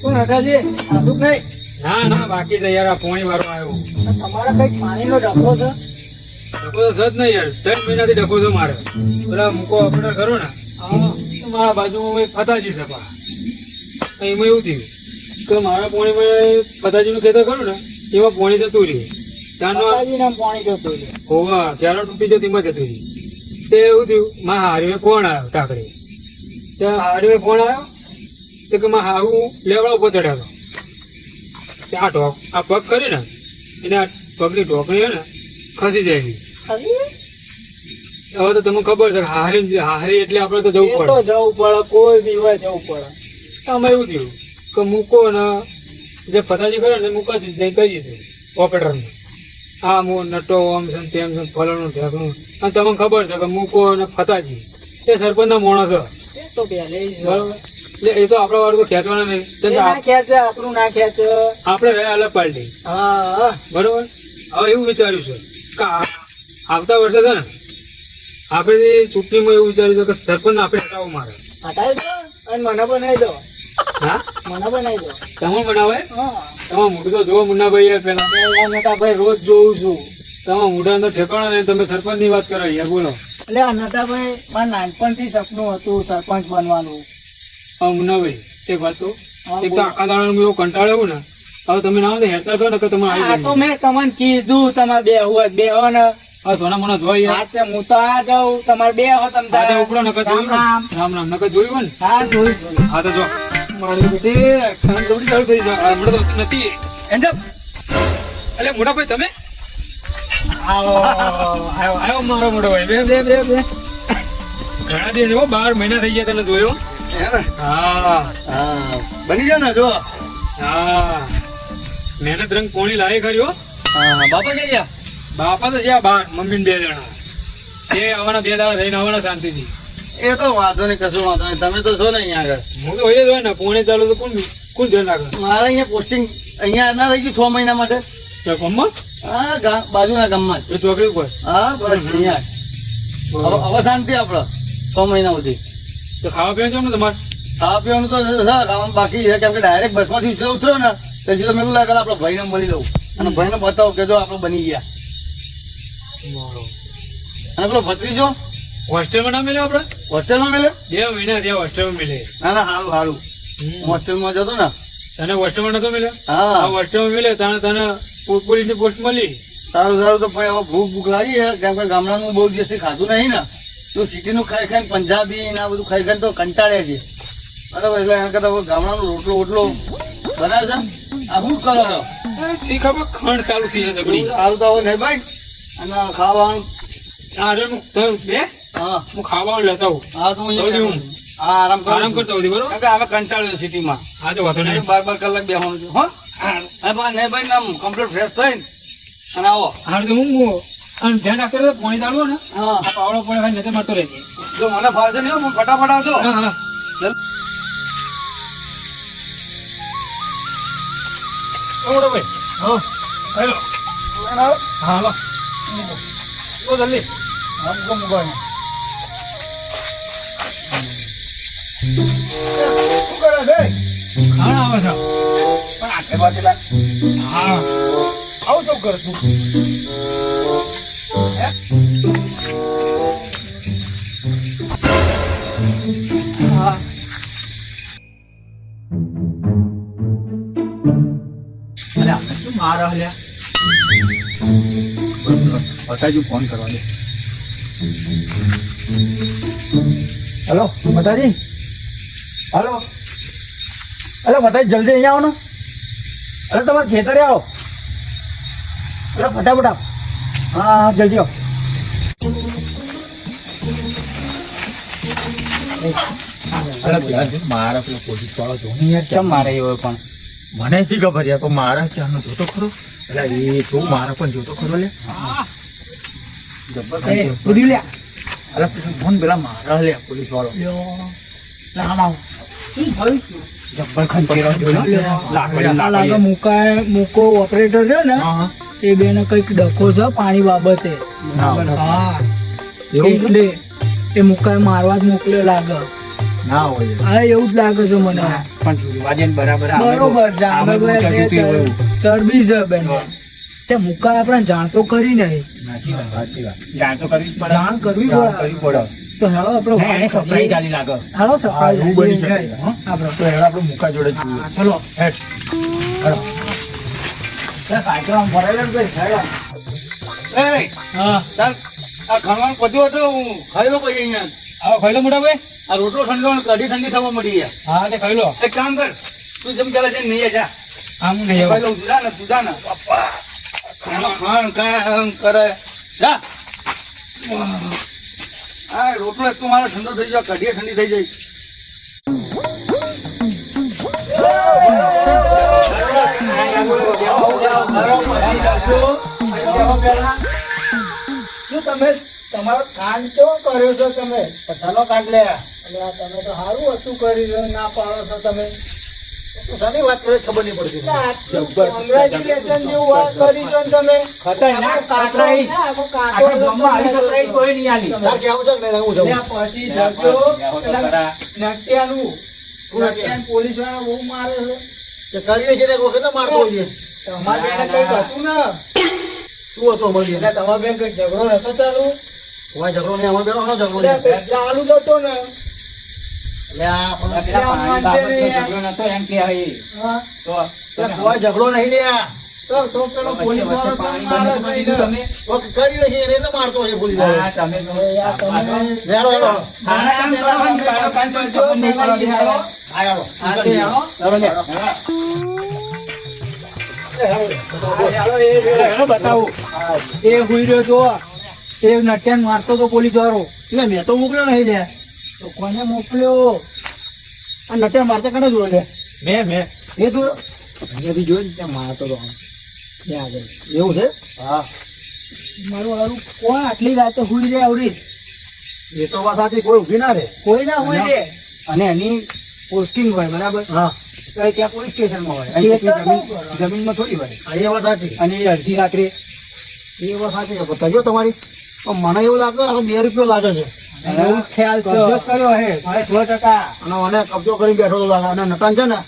શું નટાજી આટલું નહીં ના ના બાકી છે યાર આ પોણી વાળો આવ્યો. તમારે કંઈક પાણીનો ડખો છે? ડખો તો છે જ નહીં યાર. ત્રણ મહિનાથી ડખો છે મારે. પેલા મૂકો ઓપરેટર ખરો ને. મારા બાજુમાં ફતાજી છે પા એમાં એવું થયું. કે મારા પોણીમાં ફતાજીનું ખેતર ખરું ને એમાં પોણી જતું રહ્યું ત્યાંનો પાણી જતું રહ્યું. હોવા ક્યારો તૂટી જતી એમાં જતું રહ્યું તે એવું થયું મારા હારીવે કોણ આવ્યો ટાકડી ત્યાં હારીવે કોણ આવ્યો તે કે મારા હાવું લેવડા ઉપર ચડ્યો હતો તે આ ઢોક આ પગ કરી ને? એને આ પગની ઢોકરી ને ખસી જાય. હવે તો તમને ખબર છે હારી હારી એટલે આપણે તો જવું પડે. જવું પડે કોઈ બી હોય જવું પડે. આમાં એવું થયું કે મૂકો ને જે ફતાજી કરે ને મૂકો જ નહીં કહી દીધું ઓપરેટરને. આ મો નટો ઓમ છે તેમ છે ફલાણું ઢેકણું. અને તમને ખબર છે કે મૂકો અને ફતાજી. એ સરપંચના માણસ તો પહેલે બરાબર? એ તો આપણા વાળું તો ખેંચવાના નહીં. ના ખેંચે આપણું ના ખેંચે. આપણે રહ્યા અલગ પાર્ટી. હા. બરોબર? હવે એવું વિચાર્યું છે કે આવતા વર્ષે છે ને આપણે ચૂંટણીમાં એવું વિચાર્યું છે કે સરપંચ આપણે હટાવો મારે. હટાવી દો અને મને બનાવી દો. હા? મને બનાવી દો. તમે બનાવે? તો જોવો મુન્નાભાઈ યાર પેલા બે રોજ જોઉં છું. તમારા મોઢા તો ઠેકાણો નહીં તમે સરપંચની વાત કરો યાર બોલો. એટલે આ નટાભાઈ મારા નાનપણથી સપનું હતું સરપંચ બનવાનું. હા ભાઈ એક વાત તો એક તો. આખા દાડા એવું કંટાળ્યો ને. હવે તમે ના તો હેરતા છો ને કે તમે આવી આ તો મેં તમને કીધું તમારે બે હોય બે હો ને. હા સોના મોના જોઈ હા તે આ જાઉં તમારે બે હો તમે તારે. ઉપડો નકર રામ જોયું રામ રામ નકર જોયું ને? હા જોયું હા તો જો. મારી બેટી ખાન જોડી ચાલુ થઈ જાય. આ તો નથી. એન્જમ એટલે મોટા ભાઈ તમે? આવો આવો આવો મારો મોટો ભાઈ. બે બે બે બે. ઘણા દિવસ બાર મહિના થઈ ગયા તને જોયો? હા. હા. બની જાવ ને જો હા. મહેનત રંગ પોણી લાવી ખરી હો. હા બાપા જઈ ગયા? બાપા તો ગયા બાર મમ્મી ને બે જણા. એ આવવાના બે દાડા રહીને આવવાના શાંતિથી. એ તો વાંધો નહીં કશું વાંધો નહીં. તમે તો છો ને અહીંયા આગળ. હું તો હોય જ હોય ને પોણી ચાલુ તો કોણ કોણ ધ્યાન રાખે? મારે અહીંયા પોસ્ટિંગ અહીંયા ના રહી ગયું છ મહિના માટે. તો ગામમાં? હા ગામ બાજુના ગામમાં એ ચોકડી ઉપર? હા બસ અહીંયા હવે શાંતિ આપણો છ મહિના સુધી. તો ખાવા પીવા કેમ ને તમારે? ખાવા પીવાનું તો ખાવાનું બાકી છે. કેમ કે ડાયરેક્ટ બસમાંથી ઉતરો ઉતરો ને પછી તો મેં લાગે આપડે ભાઈને મળી લઉં. અને ભાઈને બતાવો કે જો આપણે બની ગયા. અને પેલો ભત્રીજો? હોસ્ટેલમાં ના મળે આપણે? હોસ્ટેલમાં મળ્યો? બે મહિના થયા હોસ્ટેલમાં મળે ના ના સારું સારું હોસ્ટેલમાં જતો ને. તને હોસ્ટેલમાં નતો મળ્યો? હા. હોસ્ટેલમાં મળ્યો. તને તને પોલીસની પોસ્ટ મળી. સારું સારું તો ભાઈ હવે ભૂખ ભૂખ લાગી છે. કેમ કે ગામડાનું બહુ દિવસથી ખાધું નહીં ને. તો સિટીનું ખાઈ ખાઈને પંજાબી ને આ બધું ખાઈ ખાઈને તો કંટાળે છે. બરાબર એટલે એના કરતા ગામડાનો રોટલો ઓટલો બરાબર છે. આ શું કરો? છો શીખામાં ખંડ ચાલુ થઈ જશે બધી સારું તો નહીં ભાઈ. અને ખાવાનું? આ રે હું બે? હા. હું ખાવાનું લેતા હું હા તો હું આરામ કરો આરામ કરતો હતી બરોબર? કે હવે કંટાળ્યો સિટીમાં. હા તો વાંધો નહીં. બાર બાર કલાક બેસવાનું છે હા. અને નહીં ભાઈ આમ કમ્પ્લીટ ફ્રેશ થઈને. અને આવો. હારું તો હું આમ ધ્યાન રાખતો રહે પોણી ચાલવો ને હા. આ પાવડો પડે ખાલી નજર મારતો રહેજે. જો મને ફાવશે નહીં હો, ફટાફટ આવજો. હા હા. ઓડો ભાઈ હા. હેલો. હા હાલો ઓ જલ્દી. એને. શું કરે ખાણ આવે છે. પણ આટલે બાજુ હા. આવું બતાજો ફોન કરવા દે હેલો મતાજી હલો અરે મતાજી જલ્દી અહીંયા આવો ને અરે તમારે ખેતરે આવો. અરે ફટાફટ આવો. હા હા જલ્દી આવો. મારા પેલો પોલીસ વાળો જો કેમ મારે એવો પણ. મને શી ખબર યાર પણ મારા ચાનો જોતો ખરો? એટલે એ તું મારા પણ જોતો ખરો લે. જબ્બર એ ખાઈ ગયો. ઉધી લ્યા અલા ફોન પેલા મારા લે પોલીસ વાળો રામ આવો. શું થયું? જબ્બર ખંચેરો જોયો? લાકડી લાકડી મુકા મુકો ઓપરેટર છે ને. એ બેને કંઈક ડખો છે પાણી બાબતે હા. એટલે એ મુકાય મારવા જ મોકલ્યો લાગે ના હોય હા એવું જ લાગે છે મને પણ બરાબર બરોબર. ચરબી છે બેન તે મુકા આપણે જાણ તો કરી નહીં સાચી વાત, સાચી વાત. જાણ તો કરવી પડે. જાણ કરવી પડે. તો હેળો આપણે કરીએ. ચાલી લાગે. બની આપણે તો હેડો આપણે મુકા જોડે. ચલો હેડ. હેડો. રોટલો ઠંડો કઢી ઠંડી થવા મળી ગયા હા તે ખાઈ લો. એક કામ કર. તું જેમ છે નહીં જા. આમ નહીં ખાઈ લઉં જા ને તું જા ને ખાણ કરે. જા. આ રોટલો મારો ઠંડો થઈ જાય કઢી ઠંડી થઈ જાય શું તમે તમારો કાંડ કેવો કર્યો છો તમે ચાલો કાઢ લે અને તમે તો સારું હતું કરી ના પાડો છો તમે શાની વાત કરે ખબર નહીં પડતી કોંગ્રેચ્યુલેશન જેવું વાત કરી છો તમે ખતરનાક કાંટો આખો કાંટો આવી surprise કોઈ નહીં આલી. ને આ પછી જજો પેલા ખરા. નટિયાનું નટિયાનું પોલીસવાળા બહુ મારે છે કરીએ છીએ એક વખત મારતો હોઈએ તમારે બેને કઈ હતું ને શું હતો અમારી એટલે તમારે બેન કઈ ઝઘડો નતો ચાલુ કોઈ ઝઘડો નહીં અમારે બેનો ઝઘડો ને ઝઘડો ઝઘડો નહીં લ્યા તો તો પેલો પોલીસ વાળો તો પાણી મારે બંધ કરી છે દીધું ને. તો મારતો છે પોલીસ વાળો બતાવું એ હુઈ રહ્યો જો એ નટિયાન મારતો તો પોલીસ વાળો એટલે મેં તો મોકલ્યો નહીં લે તો કોને મોકલ્યો આ નટિયા મારતા કને જોયો લે મેં મેં એ જોયો અહીંયાથી જોયું ને ત્યાં મારતો તો ત્યાં આગળ એવું છે હા મારું હારું કોણ આટલી રાતે હુઈ રહે આવડી એ તો વાત સાચી કોઈ ઊભી ના રે કોઈ ના હોય અને એની પોસ્ટિંગ હોય બરાબર? હા. તો ત્યાં પોલીસ સ્ટેશનમાં હોય. અહીં જમીન જમીનમાં થોડી હોય. એ વાત સાચી. અને અડધી રાત્રે એ વાત સાચી છે. બતાજો તમારી મને એવું લાગે બે રૂપિયો લાગે છે. એવું ખ્યાલ કબજો કર્યો હે. સો ટકા. અને મને કબજો કરી બેઠો તો લાગે. અને નટાન છે ને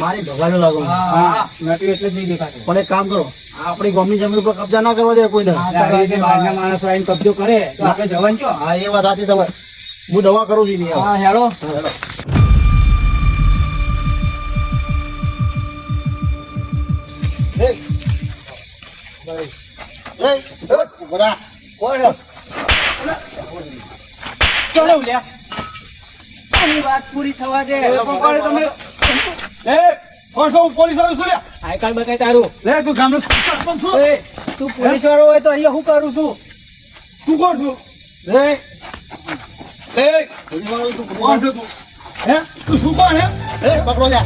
મારી ભગાડ્યો લાગે. નતું એટલે જ નહીં દેખાતો. પણ એક કામ કરો. આપણી ગામની જમીન ઉપર કબજા ના કરવા દે કોઈને. બહારના માણસો આવીને કબજો કરે તો આપણે જવાનું છો? હા એ વાત સાચી તમારે. હું દવા કરું છું હા હેડો એ, લે, તું પોલીસ વાળો અહીંયા શું કરું છું તું કોણ છું? વાળો તું તું? હે? તું શું કોણ હે? એ, પકડો લ્યા.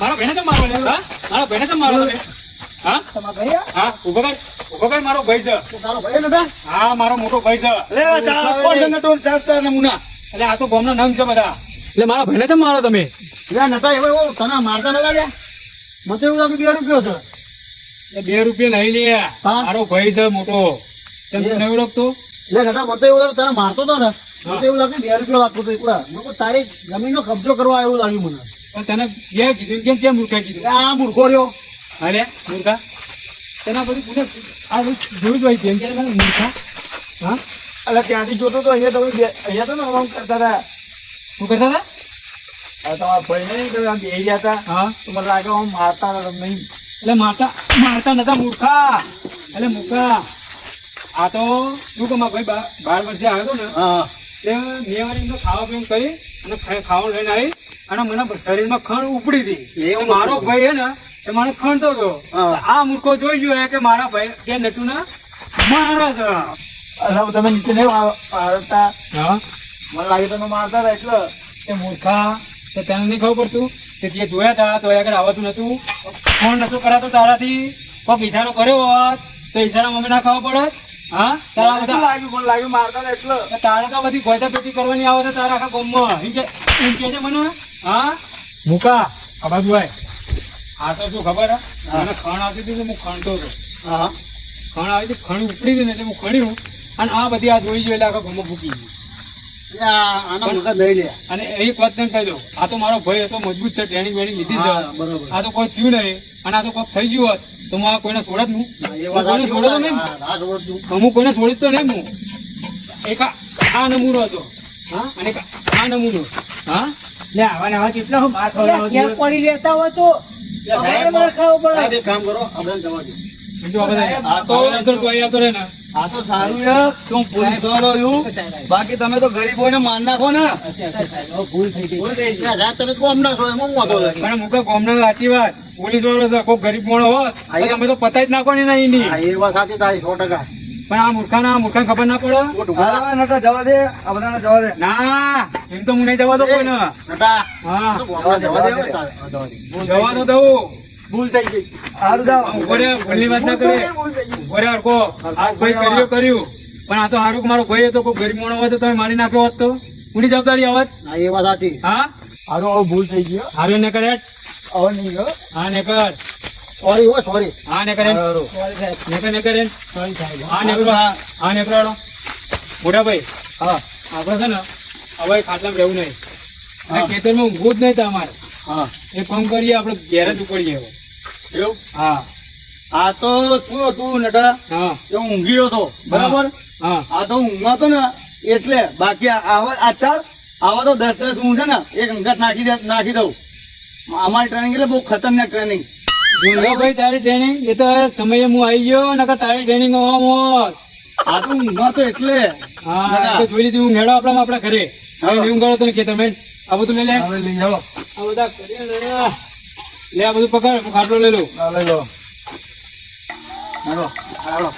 મારો ભાઈને કેમ મારો? મારો ભાઈને કેમ મારવા તમે? હા? તમારા હા, ઊભો કર. ઊભો કર, મારો ભાઈ છે. હા, મારો મોટો ભાઈ છે. એટલે આ તો ગામનો નંગ છે બધા. એટલે મારા ભાઈને કેમ મારો તમે? લે, નતા એવો એવો તને મારતા નતા લ્યા? મને તો એવું લાગે બે રૂપિયો છે. એટલે બે રૂપિયા નહીં લે. હા? મારો ભાઈ છે મોટો. કેમ તું નહીં ઓળખતો? એટલે નતા મને તો એવું લાગે તને મારતો હતો ને. મને તો એવું લાગે બે રૂપિયા લાગતો હતો એકલા. મને તારી જમીનનો કબજો કરવા એવું લાગ્યું મને. પણ તને જે કીધું? કેમ કેમ મૂર્ખા કીધું? આ મૂર્ખો રહ્યો. અરે મૂર્ખા. તેના પછી કોને આ જોયું જ કેમ કે મૂર્ખા? હા? એટલે ત્યાંથી જોતો તો અહીંયા તમે અહીંયા તો કરતા હતા. શું કરતા હતા? આ તમારા ભાઈ નહીં તો આમ બેસી ગયા હતા. હા. તો મને લાગે હું મારતા નહીં. એટલે મારતા મારતા નતા મૂર્ખા. એટલે મૂર્ખા. આ તો શું કે મારા ભાઈ બા- બાર વર્ષે આવ્યો હતો ને હા. તે મેવાડીનો ખાવા પીવાનું કરી અને ખાવાનું લઈને આવી અને મને શરીરમાં ખણ ઉપડી હતી. મારો ભાઈ હે ને એ મને ખણતો હતો. આ મૂર્ખો જોઈ ગયો કે મારા ભાઈ કે નટુ ને મારે તમે નીચે નહીં આવતા. હા. મને લાગે તમે મારતા હતા એટલે. કે મૂર્ખા તો તને નહીં ખબર પડતું કે જે જોયા હતા તો આગળ આવતું નતું. ફોન નતો કરાતો તારાથી. કોઈક ઈશારો કર્યો હોત તો ઈશારા મમ્મી ના ખાવા પડે હા? તારા બધા લાગ્યું પણ લાગ્યું મારતા ને એટલે. તારે તો બધી ગોતા પેટી કરવાની આવે છે તારા આખા ગમમાં. એમ કે એમ કે છે મને? હા? મુકા આ બાજુ આ તો શું ખબર મને ખણ આવતી હતી હું ખણતો હતો. હા. ખણ આવી હતી ખણ ઉપડી હતી ને એટલે હું ખણ્યું. અને આ બધી આ જોઈ જોઈ એટલે આખા ગામમાં ફૂકી ગઈ અને એક વાત તને કહી દઉં આ તો મારો ભાઈ હતો મજબૂત છે ટ્રેનિંગ વેનિંગ લીધી છે. આ તો કોઈ થયું નહીં અને આ તો કોઈ થઈ ગયું હોત તો હું આ કોઈને છોડત વાત કોઈને છોડતો નહીં હા, કોઈને છોડીશ તો નહીં હું? એક આ નમૂનો હતો. હા? અને આ નમૂનો. હા? આવા ને આવા કેટલા હું માર પડી લેતા હોય તો? કામ કરો આ જવા દો. બીજું તમે તો- ગરીબો ને. બાકી તમે તો નાખો ને. ભૂલ થઈ ગઈ. તમે કોમ ના મુકા કોમનો સાચી વાત. પોલીસ વાળો છે કોઈ ગરીબ મોણો હોત તમે તો પતાઈ જ નાખો ને એ વાત સાચી થાય સો ટકા. પણ આ મૂર્ખાને આ મૂર્ખા ખબર ના પડે? જવા દે આ બધા જવા દે. ના એમ તો હું નહીં જવા દો કોઈ ને હા. જવા દો જવા દે, દઉં. ભૂલ થઈ ગઈ. સારું જાઓ. ભૂલની વાત ના કરે ઊભો રે આ ભાઈ કર્યું કર્યું. પણ આ તો હારું મારો ભાઈ હતો કોઈ ગરીબ મોણો હોય તો તમે મારી નાખ્યો હોત તો? પૂરી જવાબદારી આવત હા, એ વાત સાચી. હા? સારું હવે ભૂલ થઈ ગયો હારું ને કરે. હવે નહીં ગયો હા ને કર. સોરી હો સોરી હા ને કરે. ને કર ને કરે. હા ને કરો હા. ને કરો મોટા ભાઈ હા. આપણે છે ને હવે ખાટલામાં રહેવું નહીં. ખેતરમાં ઊંઘવું જ નહીં તમારે. હા. એક કામ કરીએ આપણે ગેરેજ ઉપડીએ હવે. એવું? હા. આ તો શું હતું નટા? એ ઊંઘી હતો બરાબર? હા. આ તો ઊંઘમાં હતો ને એટલે બાકી આવા આ ચાર આવા તો દસ દસ હું છે ને એક અંગત નાખી દે નાખી દઉં. અમારી ટ્રેનિંગ એટલે બહુ ખતરનાક ટ્રેનિંગ ભાઈ તારી ટ્રેનિંગ એ તો સમયે હું આવી ગયો નકર તારી ટ્રેનિંગ આ તો ઊંઘમાં તો એટલે. હા જોઈ લીધી હું મેળો આપણા આપણા ઘરે. હવે હું કરો તને ખેતર મેં આ બધું લઈ લે આ બધા. લે આ બધું પકડ હું ખાટલો લઈ લઉં. લઈ લો. હાલો, હાલો.